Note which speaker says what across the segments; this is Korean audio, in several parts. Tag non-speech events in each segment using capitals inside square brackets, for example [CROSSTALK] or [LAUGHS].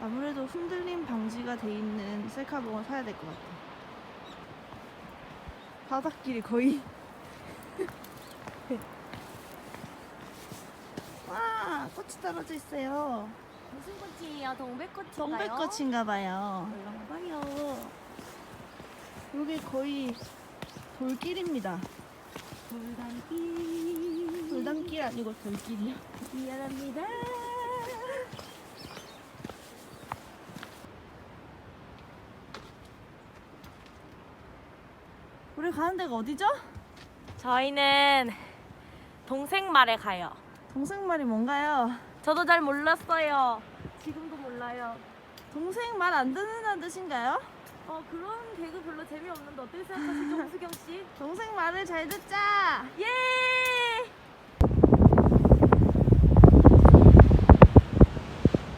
Speaker 1: 아무래도 흔들림 방지가 돼 있는 셀카봉을 사야 될 것 같아. 바닷길이 거의. [LAUGHS] 와, 꽃이 떨어져 있어요.
Speaker 2: 무슨 꽃이에요? 동백꽃인가요?
Speaker 1: 동백꽃인가 봐요.
Speaker 2: 봐요.
Speaker 1: 여기 거의 돌길입니다.
Speaker 2: 돌담길.
Speaker 1: 돌담길 아니고 돌길이요.
Speaker 2: 미안합니다.
Speaker 1: 우리 가는 데가 어디죠?
Speaker 2: 저희는 동생 말에 가요.
Speaker 1: 동생 말이 뭔가요?
Speaker 2: 저도 잘 몰랐어요. 지금도 몰라요.
Speaker 1: 동생 말 안 듣는다는 뜻인가요?
Speaker 2: 어 그런 개그 별로 재미없는데 어떻게 생각하시죠, [LAUGHS] 홍수경 씨?
Speaker 1: 동생 말을 잘 듣자.
Speaker 2: 예!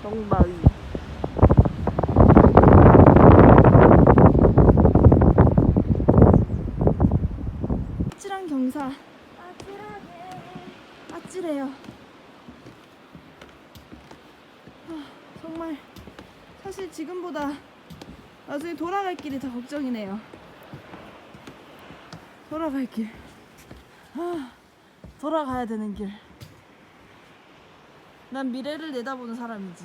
Speaker 1: 동바위. 아찔한 경사. 아찔해요. 아, 정말 사실 지금보다 나중에 돌아갈 길이 더 걱정이네요. 돌아갈 길. 아, 돌아가야 되는 길. 난 미래를 내다보는 사람이지.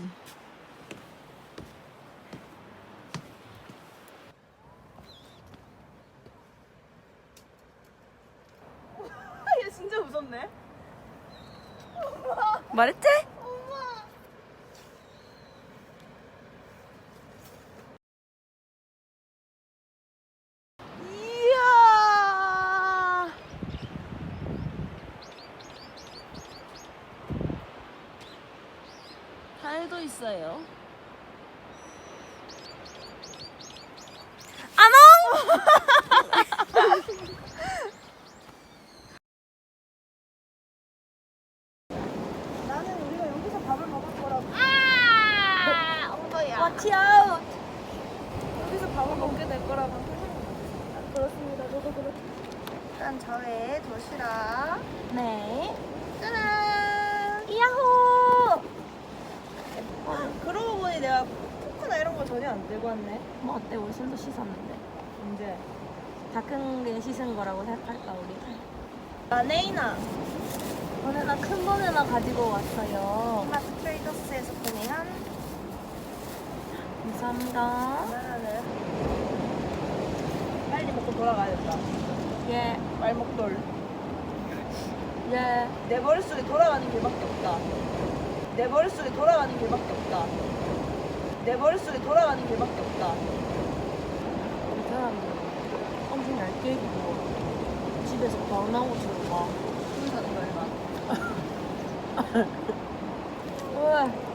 Speaker 1: 얘 진짜 무섭네.
Speaker 2: 말했지?
Speaker 1: 이야. 달도 있어요.
Speaker 2: 아농! [LAUGHS]
Speaker 1: 나는 우리가 여기서 밥을 먹을 거라고.
Speaker 2: 아! Out!
Speaker 1: 여기서 밥을 먹게 될 거라고.
Speaker 2: 그렇습니다. 저도 그렇
Speaker 1: 일단 저의 도시락.
Speaker 2: 네.
Speaker 1: 짜란.
Speaker 2: 야호!
Speaker 1: 아, 그러고 보니 내가 포크나 이런 거 전혀 안 들고 왔네.
Speaker 2: 뭐 어때? 우리 손도 씻었는데.
Speaker 1: 이제.
Speaker 2: 다 큰 게 씻은 거라고 생각할까 우리?
Speaker 1: 아, 네이나.
Speaker 2: 바나나 큰 바나나 가지고 왔어요.
Speaker 1: 이마트 트레이더스에서 구매한
Speaker 2: 감사합니다.
Speaker 1: 빨리 먹고 돌아가야겠다.
Speaker 2: 예,
Speaker 1: 말먹돌.
Speaker 2: 예.
Speaker 1: 내 머릿속에 돌아가는 길밖에 없다. 내 머릿속에 돌아가는 길밖에 없다. 내 머릿속에 돌아가는 길밖에 없다.
Speaker 2: 이 사람들 엄청 얇게 입고 집에서 지금 막.
Speaker 1: 술 사는 거 얼마?
Speaker 2: 왜?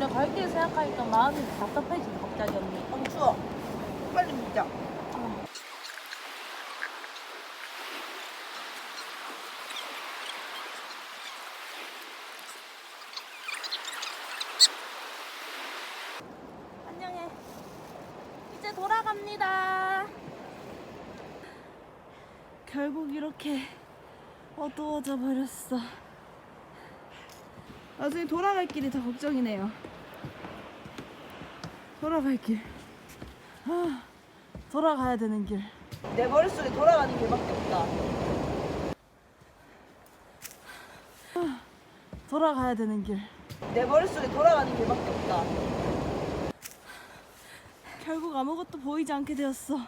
Speaker 2: 근데 갈길 생각하니까 마음이 답답해지네 갑자기 언니.
Speaker 1: 어, 추워. 빨리 먹자.
Speaker 2: 아. 안녕해. 이제 돌아갑니다.
Speaker 1: 결국 이렇게 어두워져 버렸어. 나중에 돌아갈 길이 더 걱정이네요. 돌아갈 길. 아, 돌아가야 되는 길. 내 머릿속에 돌아가는 길밖에 없다. 아, 돌아가야 되는 길. 내 머릿속에 돌아가는 길밖에 없다. 결국 아무것도 보이지 않게 되었어.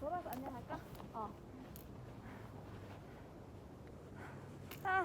Speaker 2: 돌아서 안녕할까? 어.
Speaker 1: 아,